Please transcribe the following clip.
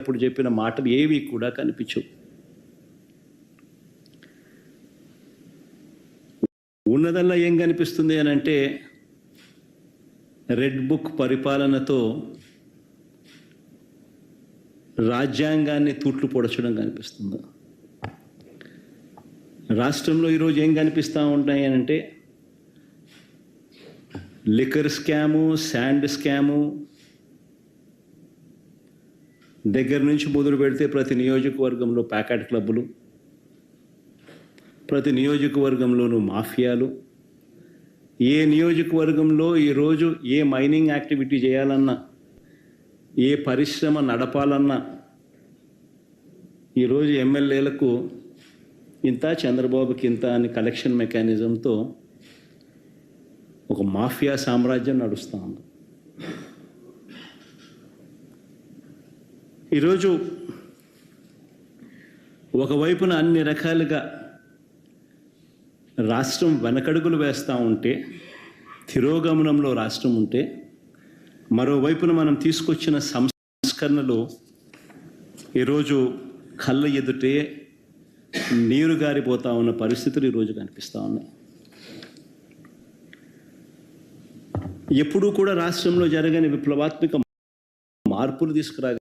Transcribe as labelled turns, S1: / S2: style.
S1: ఇప్పుడు చెప్పిన మాటలు ఏవి కూడా కనిపించవు. ఉన్నదల్లా ఏం కనిపిస్తుంది అని అంటే రెడ్ బుక్ పరిపాలనతో రాజ్యాంగాన్ని తూట్లు పొడచడం కనిపిస్తుంది. రాష్ట్రంలో ఈరోజు ఏం కనిపిస్తూ ఉంటాయి అని అంటే లిక్కర్ స్కాము శాండ్ స్కాము దగ్గర నుంచి మొదలు పెడితే ప్రతి నియోజకవర్గంలో ప్యాకెట్ క్లబ్బులు ప్రతి నియోజకవర్గంలోనూ మాఫియాలు. ఏ నియోజకవర్గంలో ఈరోజు ఏ మైనింగ్ యాక్టివిటీ చేయాలన్నా ఏ పరిశ్రమ నడపాలన్నా ఈరోజు ఎమ్మెల్యేలకు ఇంత చంద్రబాబుకి ఇంత అని కలెక్షన్ మెకానిజంతో ఒక మాఫియా సామ్రాజ్యం నడుస్తూ ఉంది. ఈరోజు ఒకవైపున అన్ని రకాలుగా రాష్ట్రం వెనకడుగులు వేస్తూ ఉంటే తిరోగమనంలో రాష్ట్రం ఉంటే మరోవైపున మనం తీసుకొచ్చిన సంస్కరణలు ఈరోజు కళ్ళ ఎదుటే నీరు గారిపోతూ ఉన్న పరిస్థితులు ఈరోజు కనిపిస్తూ ఉన్నాయి. ఎప్పుడూ కూడా రాష్ట్రంలో జరగని విప్లవాత్మక మార్పులు తీసుకురాగ